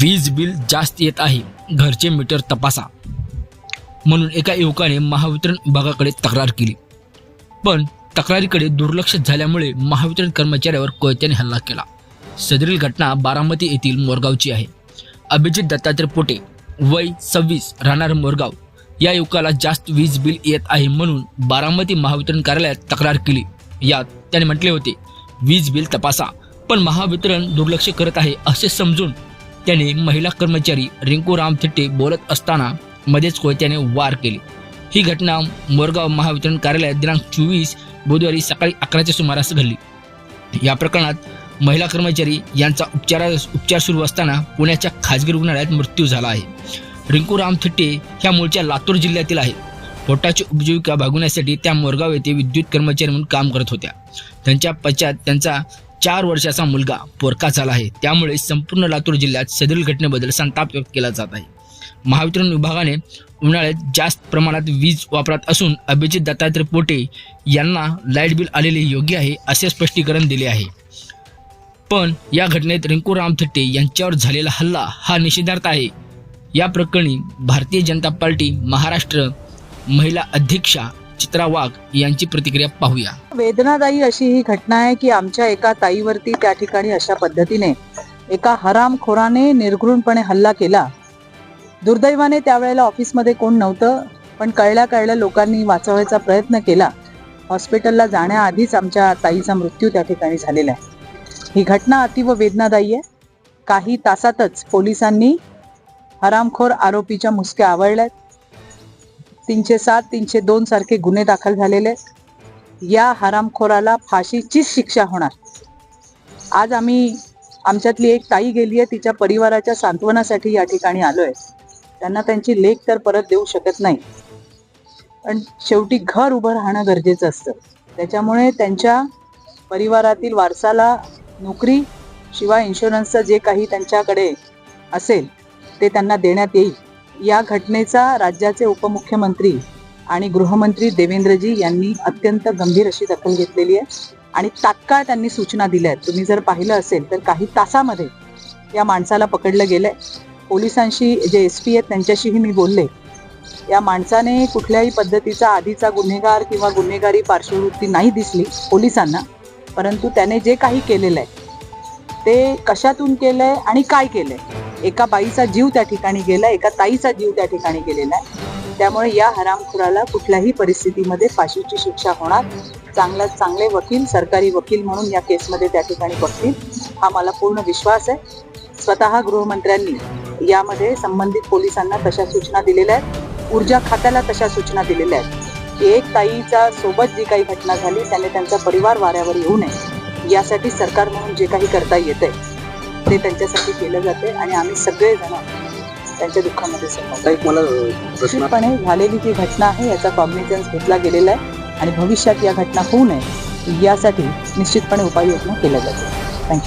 वीज बिल जास्त येत आहे. घरचे मीटर तपासा. म्हणून एका युवकाने महावितरण विभागाकडे तक्रार केली. पण तक्रारीकडे दुर्लक्ष झाल्यामुळे महावितरण कर्मचाऱ्यावर कोयत्याने हल्ला केला. सदरील घटना बारामती येथील मोरगावची आहे. अभिजित दत्तात्रय पोटे वय सव्वीस राहणार मोरगाव. या युवकाला जास्त वीज बिल येत आहे म्हणून बारामती महावितरण कार्यालयात तक्रार केली. यात त्याने म्हटले होते वीज बिल तपासा पण महावितरण दुर्लक्ष करत आहे असे समजून त्याने महिला कर्मचारी रिंकू राम थिट्टे बोलत असताना मध्येच कोयत्याने वार केले. ही घटना मोरगाव महावितरण कार्यालयात दिनांक चोवीस बुधवारी सकाळी अकराच्या सुमारास घडली. या प्रकरणात महिला कर्मचारी यांचा उपचारा उपचार सुरू असताना पुण्याच्या खाजगी रुग्णालयात मृत्यू झाला आहे. रिंकू राम थिट्टे ह्या मूळच्या लातूर जिल्ह्यातील आहे पोटाची उपजीविका भागवण्यासाठी त्या मोरगाव येथे विद्युत कर्मचारी म्हणून काम करत होत्या. त्यांच्या पश्चात त्यांचा चार वर्षाचा मुलगा पोरका झाला आहे. त्यामुळे संपूर्ण लातूर जिल्ह्यात सदरील घटनेबद्दल संताप व्यक्त केला जात आहे. महावितरण विभागाने उन्हाळ्यात जास्त प्रमाणात वीज वापरात असून अभिजित दत्तात्रय पोटे यांना लाइट बिल आलेले योग्य आहे असे स्पष्टीकरण दिले आहे. पण या घटनेत रिंकू राम थट्टे यांच्यावर झालेला हल्ला हा निषेधार्थ आहे. या प्रकरणी भारतीय जनता पार्टी महाराष्ट्र महिला अध्यक्षा चित्रा वाघ यांची प्रतिक्रिया पाहूया. वेदनादायी अशी ही घटना आहे की आमच्या एका ताईवरती त्या ठिकाणी अशा पद्धतीने एका हरामखोराने निर्घृणपणे हल्ला केला. दुर्दैवाने त्यावेळेला ऑफिसमध्ये कोण नव्हतं पण कळल्या कळल्या लोकांनी वाचवायचा प्रयत्न केला. हॉस्पिटलला जाण्याआधीच आमच्या ताईचा मृत्यू त्या ठिकाणी झालेला आहे. ही घटना अतिव वेदनादायी आहे. काही तासातच पोलिसांनी हरामखोर आरोपीच्या मुसक्या आवळल्यात. तीनशे सात तीनशे दोन सारखे गुन्हे दाखल झालेले या हरामखोराला फाशीचीच शिक्षा होणार. आज आम्ही आमच्यातली एक ताई गेली आहे तिच्या परिवाराच्या सांत्वनासाठी या ठिकाणी आलोय. त्यांना त्यांची लेख तर परत देऊ शकत नाही. पण शेवटी घर उभं राहणं गरजेचं असतं. त्याच्यामुळे त्यांच्या परिवारातील वारसाला नोकरी शिवाय इन्शुरन्सचं जे काही त्यांच्याकडे असेल ते त्यांना देण्यात येईल. या घटनेचा राज्याचे उपमुख्यमंत्री आणि गृहमंत्री देवेंद्रजी यांनी अत्यंत गंभीर अशी दखल घेतलेली आहे. आणि तात्काळ त्यांनी सूचना दिल्या आहेत. तुम्ही जर पाहिलं असेल तर काही तासामध्ये या माणसाला पकडलं गेलंय. पोलिसांशी जे एस पी आहेत त्यांच्याशीही मी बोलले. या माणसाने कुठल्याही पद्धतीचा आधीचा गुन्हेगार किंवा गुन्हेगारी पार्श्ववृत्ती नाही दिसली पोलिसांना. परंतु त्याने जे काही केलेलं आहे ते कशातून केलंय आणि काय केलंय? एका बाईचा जीव त्या ठिकाणी गेला एका ताईचा जीव त्या ठिकाणी गेलेला आहे. त्यामुळे या हरामखोराला कुठल्याही परिस्थितीमध्ये फाशीची शिक्षा होणार. चांगल्यात चांगले वकील सरकारी वकील म्हणून या केसमध्ये त्या ठिकाणी बघतील हा मला पूर्ण विश्वास आहे. स्वतः गृहमंत्र्यांनी यामध्ये संबंधित पोलिसांना तशा सूचना दिलेल्या आहेत. ऊर्जा खात्याला तशा सूचना दिलेल्या आहेत. एक ताईच्या सोबत जी काही घटना झाली त्याने त्यांचा परिवार वाऱ्यावर येऊ नये. यासाठी सरकार म्हणून जे काही करता येतंय ते त्यांच्यासाठी केलं जाते आणि आम्ही सगळेजण त्यांच्या दुःखामध्ये सहभागी एक मला अ, प्रश्न निश्चितपणे झालेली जी घटना आहे याचा कॉग्निझन्स घेतला गेलेला आहे आणि भविष्यात या घटना होऊ नये यासाठी निश्चितपणे उपाययोजना केल्या जातील. थँक्यू